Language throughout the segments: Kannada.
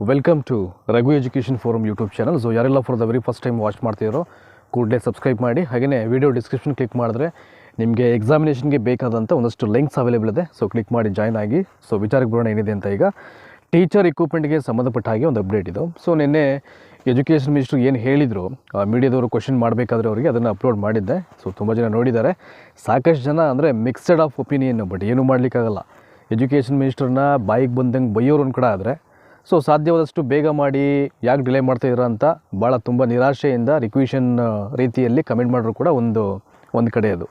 Welcome to Raghu education forum YouTube channel so ಯಾರೆಲ್ಲ for the very first time watch ಮಾಡ್ತಿರೋ ಕೂಡಲೇ ಸಬ್ಸ್ಕ್ರೈಬ್ ಮಾಡಿ. ಹಾಗೆಯೇ ವಿಡಿಯೋ ಡಿಸ್ಕ್ರಿಪ್ಷನ್ ಕ್ಲಿಕ್ ಮಾಡಿದ್ರೆ ನಿಮಗೆ ಎಕ್ಸಾಮಿನೇಷನ್ಗೆ ಬೇಕಾದಂಥ ಒಂದಷ್ಟು ಲಿಂಕ್ಸ್ ಅವೈಲೇಬಲ್ ಇದೆ. ಸೊ ಕ್ಲಿಕ್ ಮಾಡಿ ಜಾಯ್ನ್ ಆಗಿ. ಸೊ ವಿಚಾರಕ್ಕೆ ಬರೋಣ ಏನಿದೆ ಅಂತ ಈಗ ಟೀಚರ್ ಇಕ್ವಿಪ್ಮೆಂಟ್ಗೆ ಸಂಬಂಧಪಟ್ಟ ಹಾಗೆ ಒಂದು ಅಪ್ಡೇಟ್ ಇದು. ಸೊ ನಿನ್ನೆ ಎಜುಕೇಷನ್ ಮಿನಿಸ್ಟ್ರು ಏನು ಹೇಳಿದರು ಮೀಡಿಯಾದವರು ಕ್ವಶನ್ ಮಾಡಬೇಕಾದ್ರೆ ಅವರಿಗೆ ಅದನ್ನು ಅಪ್ಲೋಡ್ ಮಾಡಿದ್ದೆ. ಸೊ ತುಂಬ ಜನ ನೋಡಿದ್ದಾರೆ. ಸಾಕಷ್ಟು ಜನ ಅಂದರೆ ಮಿಕ್ಸಡ್ ಆಫ್ ಒಪಿನಿಯನ್ನು ಬಟ್ ಏನೂ ಮಾಡಲಿಕ್ಕಾಗಲ್ಲ. ಎಜುಕೇಷನ್ ಮಿನಿಸ್ಟರ್ನ ಬಾಯಿಗೆ ಬಂದಂಗೆ ಬೈಯೋರು ಒಂದು ಕಡೆ ಆದರೆ ಸೊ ಸಾಧ್ಯವಾದಷ್ಟು ಬೇಗ ಮಾಡಿ ಯಾಕೆ ಡಿಲೇ ಮಾಡ್ತಾಯಿದ್ದೀರಾ ಅಂತ ಭಾಳ ತುಂಬ ನಿರಾಶೆಯಿಂದ ರಿಕ್ವಿಷನ್ ರೀತಿಯಲ್ಲಿ ಕಮೆಂಟ್ ಮಾಡಿದ್ರು ಕೂಡ ಒಂದು ಒಂದು ಕಡೆ ಅದು.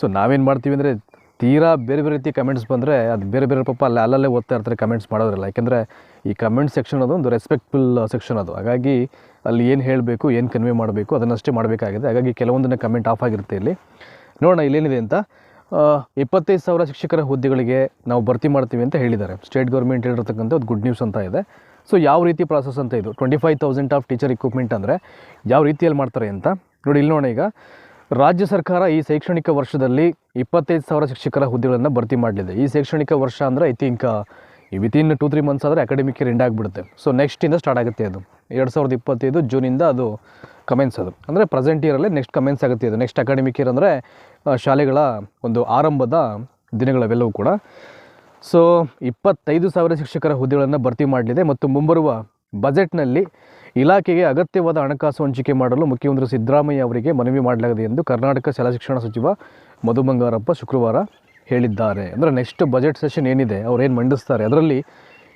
ಸೊ ನಾವೇನು ಮಾಡ್ತೀವಿ ಅಂದರೆ ತೀರಾ ಬೇರೆ ಬೇರೆ ರೀತಿ ಕಮೆಂಟ್ಸ್ ಬಂದರೆ ಅದು ಬೇರೆ ಬೇರೆ ಪಾಪ ಅಲ್ಲಿ, ಅಲ್ಲಲ್ಲೇ ಓದ್ತಾ ಇರ್ತಾರೆ ಕಮೆಂಟ್ಸ್ ಮಾಡೋದ್ರಲ್ಲ. ಯಾಕೆಂದರೆ ಈ ಕಮೆಂಟ್ ಸೆಕ್ಷನ್ ಅದು ಒಂದು ರೆಸ್ಪೆಕ್ಟ್ಫುಲ್ ಸೆಕ್ಷನ್ ಅದು. ಹಾಗಾಗಿ ಅಲ್ಲಿ ಏನು ಹೇಳಬೇಕು, ಏನು ಕನ್ವೆ ಮಾಡಬೇಕು ಅದನ್ನಷ್ಟೇ ಮಾಡಬೇಕಾಗಿದೆ. ಹಾಗಾಗಿ ಕೆಲವೊಂದನ್ನ ಕಮೆಂಟ್ ಆಫ್ ಆಗಿರುತ್ತೆ ಇಲ್ಲಿ. ನೋಡೋಣ ಇಲ್ಲೇನಿದೆ ಅಂತ. ಇಪ್ಪತ್ತೈದು ಸಾವಿರ ಶಿಕ್ಷಕರ ಹುದ್ದೆಗಳಿಗೆ ನಾವು ಭರ್ತಿ ಮಾಡ್ತೀವಿ ಅಂತ ಹೇಳಿದ್ದಾರೆ. ಸ್ಟೇಟ್ ಗೌರ್ಮೆಂಟ್ ಹೇಳಿರ್ತಕ್ಕಂಥ ಒಂದು ಗುಡ್ ನ್ಯೂಸ್ ಅಂತ ಇದೆ. ಸೊ ಯಾವ ರೀತಿ ಪ್ರಾಸೆಸ್ ಅಂತ ಇದು? Twenty five thousand of teacher equipment ಅಂದರೆ ಯಾವ ರೀತಿಯಲ್ಲಿ ಮಾಡ್ತಾರೆ ಅಂತ? ನೋಡಿ, ಇಲ್ಲಿ ನೋಡಿ ಈಗ. ರಾಜ್ಯ ಸರ್ಕಾರ ಈ ಶೈಕ್ಷಣಿಕ ವರ್ಷದಲ್ಲಿ ಇಪ್ಪತ್ತೈದು ಸಾವಿರ ಶಿಕ್ಷಕರ ಹುದ್ದೆಗಳನ್ನು ಭರ್ತಿ ಮಾಡಲಿದೆ. ಈ ಶೈಕ್ಷಣಿಕ ವರ್ಷ ಅಂದರೆ I think within two three months ಆದರೆ ಅಕಾಡೆಮಿಕ್ ಇಯರ್ ಎಂಡ್ ಆಗಿಬಿಡುತ್ತೆ. ಸೊ ನೆಕ್ಸ್ಟಿಂದ ಸ್ಟಾರ್ಟ್ ಆಗುತ್ತೆ ಅದು. ಎರಡು ಸಾವಿರದ ಇಪ್ಪತ್ತೈದು ಜೂನಿಂದ ಅದು ಕಮೆನ್ಸ್ ಅದು. ಅಂದರೆ ಪ್ರೆಸೆಂಟ್ ಇಯರಲ್ಲೇ ನೆಕ್ಸ್ಟ್ ಕಮೆನ್ಸ್ ಆಗುತ್ತೆ ಅದು. ನೆಕ್ಸ್ಟ್ ಅಕಾಡೆಮಿಕ್ ಇಯರ್ ಅಂದರೆ ಶಾಲೆಗಳ ಒಂದು ಆರಂಭದ ದಿನಗಳವೆಲ್ಲವೂ ಕೂಡ. ಸೊ ಇಪ್ಪತ್ತೈದು ಸಾವಿರ ಶಿಕ್ಷಕರ ಹುದ್ದೆಗಳನ್ನು ಭರ್ತಿ ಮಾಡಲಿದೆ ಮತ್ತು ಮುಂಬರುವ ಬಜೆಟ್ನಲ್ಲಿ ಇಲಾಖೆಗೆ ಅಗತ್ಯವಾದ ಹಣಕಾಸು ಹಂಚಿಕೆ ಮಾಡಲು ಮುಖ್ಯಮಂತ್ರಿ ಸಿದ್ದರಾಮಯ್ಯ ಅವರಿಗೆ ಮನವಿ ಮಾಡಲಾಗಿದೆ ಎಂದು ಕರ್ನಾಟಕ ಶಾಲಾ ಶಿಕ್ಷಣ ಸಚಿವ ಮಧು ಬಂಗಾರಪ್ಪ ಶುಕ್ರವಾರ ಹೇಳಿದ್ದಾರೆ. ಅಂದರೆ ನೆಕ್ಸ್ಟ್ ಬಜೆಟ್ ಸೆಷನ್ ಏನಿದೆ, ಅವ್ರು ಏನು ಮಂಡಿಸ್ತಾರೆ? ಅದರಲ್ಲಿ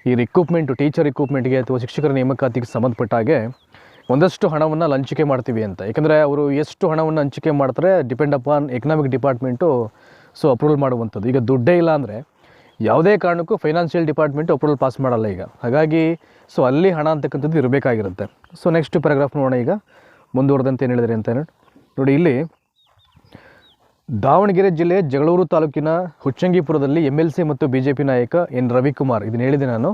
ಈ ರಿಕ್ರೂಪ್ಮೆಂಟು ಟೀಚರ್ ರಿಕ್ರೂಪ್ಮೆಂಟ್ಗೆ ಅಥವಾ ಶಿಕ್ಷಕರ ನೇಮಕಾತಿಗೆ ಸಂಬಂಧಪಟ್ಟ ಹಾಗೆ ಒಂದಷ್ಟು ಹಣವನ್ನು ಹಂಚಿಕೆ ಮಾಡ್ತೀವಿ ಅಂತ. ಏಕೆಂದರೆ ಅವರು ಎಷ್ಟು ಹಣವನ್ನು ಹಂಚಿಕೆ ಮಾಡ್ತಾರೆ depend upon economic department so approval ಮಾಡುವಂಥದ್ದು. ಈಗ ದುಡ್ಡೇ ಇಲ್ಲ ಅಂದರೆ ಯಾವುದೇ ಕಾರಣಕ್ಕೂ ಫೈನಾನ್ಷಿಯಲ್ ಡಿಪಾರ್ಟ್ಮೆಂಟ್ ಅಪ್ರೂವಲ್ ಪಾಸ್ ಮಾಡಲ್ಲ ಈಗ. ಹಾಗಾಗಿ ಸೊ ಅಲ್ಲಿ ಹಣ ಅಂತಕ್ಕಂಥದ್ದು ಇರಬೇಕಾಗಿರುತ್ತೆ. ಸೊ ನೆಕ್ಸ್ಟ್ ಪ್ಯಾರಾಗ್ರಾಫ್ ನೋಡೋಣ ಈಗ. ಮುಂದುವರೆದಂತೆ ಏನು ಹೇಳಿದರೆ ಅಂತ ನೋಡಿ, ಇಲ್ಲಿ ದಾವಣಗೆರೆ ಜಿಲ್ಲೆ ಜಗಳೂರು ತಾಲೂಕಿನ ಹುಚ್ಚಂಗಿಪುರದಲ್ಲಿ ಎಂ ಎಲ್ ಸಿ ಮತ್ತು ಬಿ ಜೆ ಪಿ ನಾಯಕ ಎನ್. ರವಿಕುಮಾರ್. ಇದನ್ನು ಹೇಳಿದೆ ನಾನು.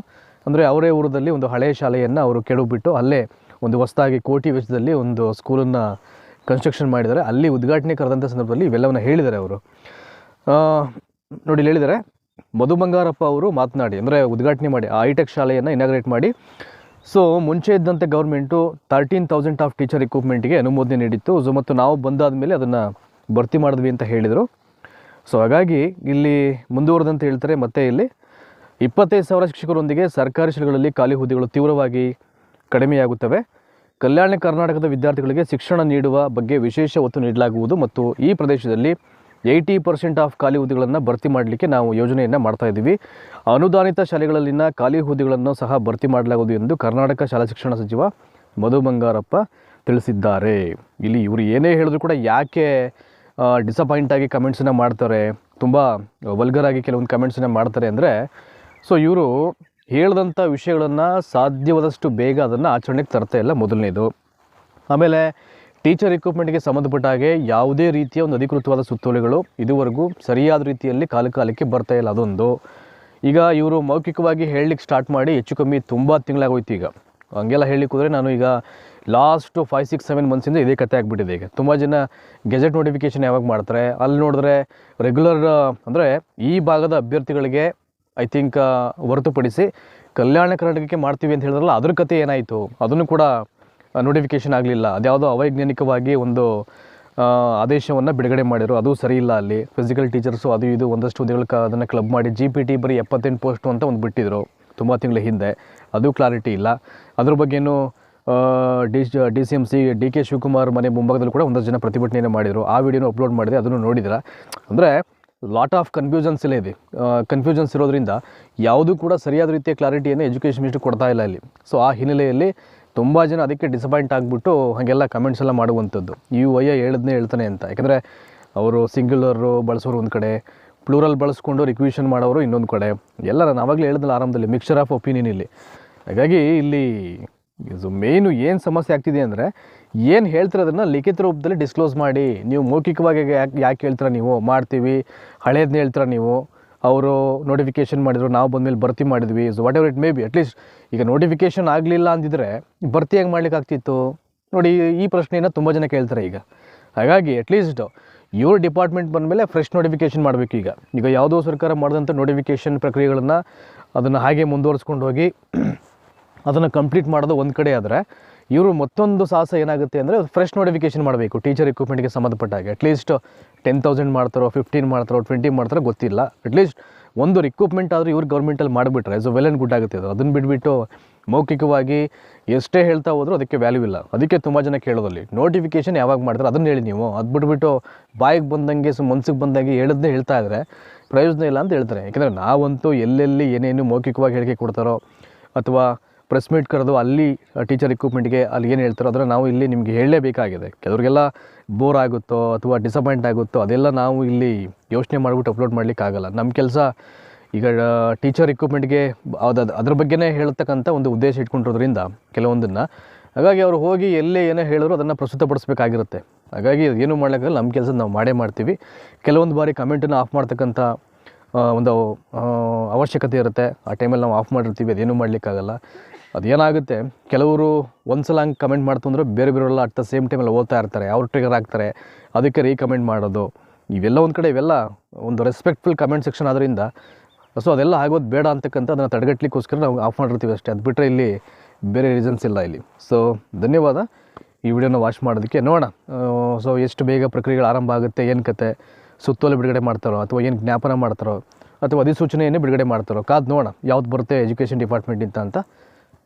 ಅಂದರೆ ಅವರೇ ಊರದಲ್ಲಿ ಒಂದು ಹಳೆಯ ಶಾಲೆಯನ್ನು ಅವರು ಕೆಡವಿಬಿಟ್ಟು ಅಲ್ಲೇ ಒಂದು ಹೊಸದಾಗಿ ಕೋಟಿ ವೆಚ್ಚದಲ್ಲಿ ಒಂದು ಸ್ಕೂಲನ್ನು ಕನ್ಸ್ಟ್ರಕ್ಷನ್ ಮಾಡಿದ್ದಾರೆ. ಅಲ್ಲಿ ಉದ್ಘಾಟನೆ ಕರೆದಂಥ ಸಂದರ್ಭದಲ್ಲಿ ಇವೆಲ್ಲವನ್ನು ಹೇಳಿದ್ದಾರೆ ಅವರು. ನೋಡಿ ಹೇಳಿದರೆ ಮಧು ಬಂಗಾರಪ್ಪ ಅವರು ಮಾತನಾಡಿ, ಅಂದರೆ ಉದ್ಘಾಟನೆ ಮಾಡಿ, ಆ ಐಟೆಕ್ ಶಾಲೆಯನ್ನು ಇನಾಗ್ರೇಟ್ ಮಾಡಿ. ಸೊ ಮುಂಚೆ ಇದ್ದಂತೆ government thirteen thousand of teacher ಇಕ್ವಿಪ್ಮೆಂಟ್ಗೆ ಅನುಮೋದನೆ ನೀಡಿತ್ತು. ಸೊ ಮತ್ತು ನಾವು ಬಂದಾದ ಮೇಲೆ ಅದನ್ನು ಭರ್ತಿ ಮಾಡಿದ್ವಿ ಅಂತ ಹೇಳಿದರು. ಸೊ ಹಾಗಾಗಿ ಇಲ್ಲಿ ಮುಂದುವರೆದಂತ ಹೇಳ್ತಾರೆ, ಮತ್ತೆ ಇಲ್ಲಿ ಇಪ್ಪತ್ತೈದು ಸಾವಿರ ಶಿಕ್ಷಕರೊಂದಿಗೆ ಸರ್ಕಾರಿ ಶಾಲೆಗಳಲ್ಲಿ ಖಾಲಿ ಹುದ್ದೆಗಳು ತೀವ್ರವಾಗಿ ಕಡಿಮೆಯಾಗುತ್ತವೆ. ಕಲ್ಯಾಣ ಕರ್ನಾಟಕದ ವಿದ್ಯಾರ್ಥಿಗಳಿಗೆ ಶಿಕ್ಷಣ ನೀಡುವ ಬಗ್ಗೆ ವಿಶೇಷ ಒತ್ತು ನೀಡಲಾಗುವುದು ಮತ್ತು ಈ ಪ್ರದೇಶದಲ್ಲಿ ಏಯ್ಟಿ ಪರ್ಸೆಂಟ್ ಆಫ್ ಖಾಲಿ ಹುದ್ದೆಗಳನ್ನು ಭರ್ತಿ ಮಾಡಲಿಕ್ಕೆ ನಾವು ಯೋಜನೆಯನ್ನು ಮಾಡ್ತಾ ಇದ್ದೀವಿ. ಅನುದಾನಿತ ಶಾಲೆಗಳಲ್ಲಿನ ಖಾಲಿ ಹುದ್ದೆಗಳನ್ನು ಸಹ ಭರ್ತಿ ಮಾಡಲಾಗುವುದು ಎಂದು ಕರ್ನಾಟಕ ಶಾಲಾ ಶಿಕ್ಷಣ ಸಚಿವ ಮಧು ಬಂಗಾರಪ್ಪ ತಿಳಿಸಿದ್ದಾರೆ. ಇಲ್ಲಿ ಇವರು ಏನೇ ಹೇಳಿದ್ರು ಕೂಡ ಯಾಕೆ ಡಿಸಪಾಯಿಂಟ್ ಆಗಿ ಕಮೆಂಟ್ಸನ್ನು ಮಾಡ್ತಾರೆ. ತುಂಬ ವಲ್ಗರ್ ಆಗಿ ಕೆಲವೊಂದು ಕಮೆಂಟ್ಸನ್ನ ಮಾಡ್ತಾರೆ ಅಂದರೆ ಸೊ ಇವರು ಹೇಳಿದಂಥ ವಿಷಯಗಳನ್ನು ಸಾಧ್ಯವಾದಷ್ಟು ಬೇಗ ಅದನ್ನು ಆಚರಣೆಗೆ ತರ್ತಾ ಇಲ್ಲ ಮೊದಲನೇದು. ಆಮೇಲೆ ಟೀಚರ್ ಇಕ್ವಿಪ್ಮೆಂಟ್ಗೆ ಸಂಬಂಧಪಟ್ಟ ಹಾಗೆ ಯಾವುದೇ ರೀತಿಯ ಒಂದು ಅಧಿಕೃತವಾದ ಸುತ್ತೋಲೆಗಳು ಇದುವರೆಗೂ ಸರಿಯಾದ ರೀತಿಯಲ್ಲಿ ಕಾಲಕಾಲಕ್ಕೆ ಬರ್ತಾ ಇಲ್ಲ ಅದೊಂದು. ಈಗ ಇವರು ಮೌಖಿಕವಾಗಿ ಹೇಳಲಿಕ್ಕೆ ಸ್ಟಾರ್ಟ್ ಮಾಡಿ ಹೆಚ್ಚು ಕಮ್ಮಿ ತುಂಬ ತಿಂಗಳಾಗೋಯ್ತು ಈಗ. ಹಂಗೆಲ್ಲ ಹೇಳಿ ಕೂದ್ರೆ ನಾನು ಈಗ ಲಾಸ್ಟ್ ಫೈವ್ ಸಿಕ್ಸ್ ಸೆವೆನ್ ಮಂತ್ಸಿಂದ ಇದೇ ಕತೆ ಆಗಿಬಿಟ್ಟಿದೆ ಈಗ. ತುಂಬ ಜನ ಗೆಜೆಟ್ ನೋಟಿಫಿಕೇಷನ್ ಯಾವಾಗ ಮಾಡ್ತಾರೆ, ಅಲ್ಲಿ ನೋಡಿದ್ರೆ ರೆಗ್ಯುಲರ್ ಅಂದರೆ ಈ ಭಾಗದ ಅಭ್ಯರ್ಥಿಗಳಿಗೆ ಐ ಥಿಂಕ್ ಹೊರತುಪಡಿಸಿ ಕಲ್ಯಾಣ ಕರ್ನಾಟಕಕ್ಕೆ ಮಾಡ್ತೀವಿ ಅಂತ ಹೇಳಿದ್ರಲ್ಲ, ಅದ್ರ ಕತೆ ಏನಾಯಿತು? ಅದನ್ನು ಕೂಡ ನೋಟಿಫಿಕೇಷನ್ ಆಗಲಿಲ್ಲ. ಅದ್ಯಾವುದೋ ಅವೈಜ್ಞಾನಿಕವಾಗಿ ಒಂದು ಆದೇಶವನ್ನು ಬಿಡುಗಡೆ ಮಾಡಿದರು. ಅದು ಸರಿ ಇಲ್ಲ ಅಲ್ಲಿ. ಫಿಸಿಕಲ್ ಟೀಚರ್ಸು ಅದು ಇದು ಒಂದಷ್ಟು ಹುದ್ದೆಗಳ ಅದನ್ನು ಕ್ಲಬ್ ಮಾಡಿ ಜಿ ಪಿ ಟಿ ಬರೀ ಎಪ್ಪತ್ತೆಂಟು ಪೋಸ್ಟು ಅಂತ ಒಂದು ಬಿಟ್ಟಿದ್ರು, ತುಂಬ ತಿಂಗಳ ಹಿಂದೆ. ಅದು ಕ್ಲಾರಿಟಿ ಇಲ್ಲ. ಅದ್ರ ಬಗ್ಗೆಯೂ D D C M C, D K Shivakumar ಮನೆ ಮುಂಭಾಗದಲ್ಲಿ ಕೂಡ ಒಂದಷ್ಟು ಜನ ಪ್ರತಿಭಟನೆಯನ್ನು ಮಾಡಿದರು. ಆ ವಿಡಿಯೋನ ಅಪ್ಲೋಡ್ ಮಾಡಿದೆ, ಅದನ್ನು ನೋಡಿದ್ರೆ? ಅಂದರೆ ಲಾಟ್ ಆಫ್ ಕನ್ಫ್ಯೂಷನ್ಸ್ ಎಲ್ಲ ಇದೆ. ಕನ್ಫ್ಯೂಷನ್ಸ್ ಇರೋದ್ರಿಂದ ಯಾವುದೂ ಕೂಡ ಸರಿಯಾದ ರೀತಿಯ ಕ್ಲಾರಿಟಿಯನ್ನು ಎಜುಕೇಷನ್ ಮಿನಿಸ್ಟರ್ ಕೊಡ್ತಾ ಇಲ್ಲ ಇಲ್ಲಿ. ಸೊ ಆ ಹಿನ್ನೆಲೆಯಲ್ಲಿ ತುಂಬ ಜನ ಅದಕ್ಕೆ ಡಿಸಪಾಯಿಂಟ್ ಆಗಿಬಿಟ್ಟು ಹಾಗೆಲ್ಲ ಕಮೆಂಟ್ಸ್ ಎಲ್ಲ ಮಾಡುವಂಥದ್ದು. ಯು ವಯ್ಯ ಹೇಳದ್ನೇ ಹೇಳ್ತಾನೆ ಅಂತ. ಯಾಕಂದರೆ, ಅವರು ಸಿಂಗ್ಯುಲರು ಬಳಸೋರು ಒಂದು ಕಡೆ. ಪ್ಲೂರಲ್ ಬಳಸ್ಕೊಂಡು ರಿಕ್ವಿಷನ್ ಮಾಡೋರು ಇನ್ನೊಂದು ಕಡೆ. ಎಲ್ಲ ನಾನು ಆವಾಗಲೇ ಹೇಳಿದ್ನಲ್ಲ ಆರಂಭದಲ್ಲಿ ಮಿಕ್ಸರ್ ಆಫ್ ಒಪಿನಿಯನ್ ಇಲ್ಲಿ. ಹಾಗಾಗಿ ಇಲ್ಲಿ ಇದು ಮೇಯ್ನು ಏನು ಸಮಸ್ಯೆ ಆಗ್ತಿದೆ ಅಂದರೆ, ಏನು ಹೇಳ್ತಿರೋದನ್ನು ಲಿಖಿತ ರೂಪದಲ್ಲಿ ಡಿಸ್ಕ್ಲೋಸ್ ಮಾಡಿ, ನೀವು ಮೌಖಿಕವಾಗಿ ಯಾಕೆ ಯಾಕೆ ಹೇಳ್ತೀರ ನೀವು? ಮಾಡ್ತೀವಿ ಹಳೇದನ್ನ ಹೇಳ್ತೀರಾ ನೀವು? ಅವರು ನೋಟಿಫಿಕೇಷನ್ ಮಾಡಿದ್ರು, ನಾವು ಬಂದಮೇಲೆ ಭರ್ತಿ ಮಾಡಿದ್ವಿ. So what ever it may be at least ಈಗ ನೋಟಿಫಿಕೇಷನ್ ಆಗಲಿಲ್ಲ ಅಂದಿದ್ರೆ ಭರ್ತಿ ಹೆಂಗೆ ಮಾಡ್ಲಿಕ್ಕೆ ಆಗ್ತಿತ್ತು ನೋಡಿ ಈ ಪ್ರಶ್ನೆಯನ್ನು ತುಂಬ ಜನ ಕೇಳ್ತಾರೆ ಈಗ. ಹಾಗಾಗಿ ಅಟ್ಲೀಸ್ಟ್ ಇವ್ರ ಡಿಪಾರ್ಟ್ಮೆಂಟ್ ಬಂದ ಮೇಲೆ ಫ್ರೆಶ್ ನೋಟಿಫಿಕೇಶನ್ ಮಾಡಬೇಕು ಈಗ. ಈಗ ಯಾವುದೋ ಸರ್ಕಾರ ಮಾಡಿದಂಥ ನೋಟಿಫಿಕೇಷನ್ ಪ್ರಕ್ರಿಯೆಗಳನ್ನು ಅದನ್ನು ಹಾಗೆ ಮುಂದುವರಿಸ್ಕೊಂಡು ಹೋಗಿ ಅದನ್ನು ಕಂಪ್ಲೀಟ್ ಮಾಡೋದು ಒಂದು ಕಡೆ ಆದರೆ ಇವರು ಮತ್ತೊಂದು ಸಾಹಸ ಏನಾಗುತ್ತೆ ಅಂದರೆ ಫ್ರೆಶ್ ನೋಟಿಫಿಕೇಶನ್ ಮಾಡಬೇಕು. ಟೀಚರ್ ಇಕ್ವಿಪ್ಮೆಂಟ್ಗೆ ಸಂಬಂಧಪಟ್ಟ ಹಾಗೆ. ಅಟ್ಲೀಸ್ಟ್ ಟೆನ್ ತೌಸಂಡ್ ಮಾಡ್ತಾರೋ ಫಿಫ್ಟೀನ್ ಮಾಡ್ತಾರೋ ಟ್ವೆಂಟಿ ಮಾಡ್ತಾರೋ ಗೊತ್ತಿಲ್ಲ. ಅಟ್ಲೀಸ್ಟ್ ಒಂದು ರಿಕ್ರೂಟ್ಮೆಂಟ್ ಆದರೂ ಇವ್ರು ಗೌರ್ಮೆಂಟಲ್ಲಿ ಮಾಡಿಬಿಟ್ರೆ ಸೊ ವೆಲ್ ಆ್ಯಂಡ್ ಗುಡ್ ಆಗುತ್ತೆ ಅದು. ಅದನ್ನು ಬಿಟ್ಬಿಟ್ಟು ಮೌಖಿಕವಾಗಿ ಎಷ್ಟೇ ಹೇಳ್ತಾ ಹೋದರೂ ಅದಕ್ಕೆ ವ್ಯಾಲ್ಯೂ ಇಲ್ಲ. ಅದಕ್ಕೆ ತುಂಬ ಜನ ಕೇಳೋದಲ್ಲಿ ನೋಟಿಫಿಕೇಶನ್ ಯಾವಾಗ ಮಾಡ್ತಾರೆ? ಅದನ್ನು ಹೇಳಿ ನೀವು. ಅದು ಬಿಟ್ಬಿಟ್ಟು ಬಾಯಿಗೆ ಬಂದಂಗೆ, ಸೊ ಮನ್ಸಿಗೆ ಬಂದಂಗೆ ಹೇಳದ್ನೇ ಹೇಳ್ತಾ ಇದ್ದರೆ ಪ್ರಯೋಜನ ಇಲ್ಲ ಅಂತ ಹೇಳ್ತಾರೆ. ಯಾಕೆಂದರೆ ನಾವಂತೂ ಎಲ್ಲೆಲ್ಲಿ ಏನೇನು ಮೌಖಿಕವಾಗಿ ಹೇಳಿಕೆ ಕೊಡ್ತಾರೋ ಅಥವಾ ಪ್ರೆಸ್ ಮೀಟ್ ಕರೆದು ಅಲ್ಲಿ ಟೀಚರ್ ಇಕ್ವಿಪ್ಮೆಂಟ್ಗೆ ಅಲ್ಲಿ ಏನು ಹೇಳ್ತಾರೋ ಅದನ್ನು ನಾವು ಇಲ್ಲಿ ನಿಮಗೆ ಹೇಳಲೇಬೇಕಾಗಿದೆ. ಕೆಲವರಿಗೆಲ್ಲ ಬೋರ್ ಆಗುತ್ತೋ ಅಥವಾ ಡಿಸಪಾಯಿಂಟ್ ಆಗುತ್ತೋ ಅದೆಲ್ಲ ನಾವು ಇಲ್ಲಿ ಯೋಚನೆ ಮಾಡಿಬಿಟ್ಟು ಅಪ್ಲೋಡ್ ಮಾಡಲಿಕ್ಕಾಗಲ್ಲ ನಮ್ಮ ಕೆಲಸ ಈಗ ಟೀಚರ್ ಇಕ್ವಿಪ್ಮೆಂಟ್ಗೆ ಅದು ಅದ್ರ ಬಗ್ಗೆನೇ ಹೇಳ್ತಕ್ಕಂಥ ಒಂದು ಉದ್ದೇಶ ಇಟ್ಕೊಂಡಿರೋದ್ರಿಂದ ಕೆಲವೊಂದನ್ನು. ಹಾಗಾಗಿ ಅವರು ಹೋಗಿ ಎಲ್ಲೇ ಏನೇ ಹೇಳಿದ್ರು ಅದನ್ನು ಪ್ರಸ್ತುತಪಡಿಸಬೇಕಾಗಿರುತ್ತೆ. ಹಾಗಾಗಿ ಏನು ಮಾಡೋಕ್ಕಾಗಲ್ಲ ನಮ್ಮ ಕೆಲಸ ನಾವು ಮಾಡೇ ಮಾಡ್ತೀವಿ. ಕೆಲವೊಂದು ಬಾರಿ ಕಮೆಂಟನ್ನು ಆಫ್ ಮಾಡ್ತಕ್ಕಂಥ ಒಂದು ಅವಶ್ಯಕತೆ ಇರುತ್ತೆ. ಆ ಟೈಮಲ್ಲಿ ನಾವು ಆಫ್ ಮಾಡಿರ್ತೀವಿ, ಅದೇನು ಮಾಡಲಿಕ್ಕಾಗಲ್ಲ. ಅದೇನಾಗುತ್ತೆ? ಕೆಲವರು ಒಂದು ಸಲ ಹಂಗೆ ಕಮೆಂಟ್ ಮಾಡ್ತಂದ್ರೆ ಬೇರೆ ಬೇರೆಲ್ಲ ಅಟ್ ದ ಸೇಮ್ ಟೈಮಲ್ಲಿ ಓದ್ತಾ ಇರ್ತಾರೆ, ಅವ್ರು ಟ್ರಿಗರ್ ಆಗ್ತಾರೆ, ಅದಕ್ಕೆ ರೀಕಮೆಂಟ್ ಮಾಡೋದು. ಇವೆಲ್ಲ ಒಂದು ಕಡೆ ಇವೆಲ್ಲ ಒಂದು ರೆಸ್ಪೆಕ್ಟ್ಫುಲ್ ಕಮೆಂಟ್ ಸೆಕ್ಷನ್ ಆದ್ದರಿಂದ ಸೊ ಅದೆಲ್ಲ ಆಗೋದು ಬೇಡ ಅಂತಕ್ಕಂಥ ಅದನ್ನು ತಡೆಗಟ್ಟಲಿಕ್ಕೋಸ್ಕರ ನಾವು ಆಫ್ ಮಾಡಿರ್ತೀವಿ ಅಷ್ಟೇ. ಅದು ಬಿಟ್ಟರೆ ಇಲ್ಲಿ ಬೇರೆ ರೀಸನ್ಸ್ ಇಲ್ಲ ಇಲ್ಲಿ. ಸೊ ಧನ್ಯವಾದ. ಈ ವಿಡಿಯೋನ ವಾಚ್ ಮಾಡೋದಕ್ಕೆ ನೋಡೋಣ. ಸೊ ಎಷ್ಟು ಬೇಗ ಪ್ರಕ್ರಿಯೆಗಳು ಆರಂಭ ಆಗುತ್ತೆ, ಏನು ಕತೆ, ಸುತ್ತೋಲೆ ಬಿಡುಗಡೆ ಮಾಡ್ತಾರೋ, ಅಥವಾ ಏನು ಜ್ಞಾಪನ ಮಾಡ್ತಾರೋ, ಅಥವಾ ಅಧಿಸೂಚನೆಯನ್ನೇ ಬಿಡುಗಡೆ ಮಾಡ್ತಾರೋ, ಕಾದು ನೋಡೋಣ. ಯಾವ್ದು ಬರುತ್ತೆ ಎಜುಕೇಷನ್ ಡಿಪಾರ್ಟ್ಮೆಂಟಿಂದ ಅಂತ.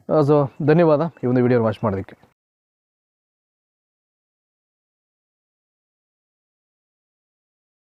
ಸೊ ಧನ್ಯವಾದ. ಈ ಒಂದು ವಿಡಿಯೋ ವಾಚ್ ಮಾಡೋದಕ್ಕೆ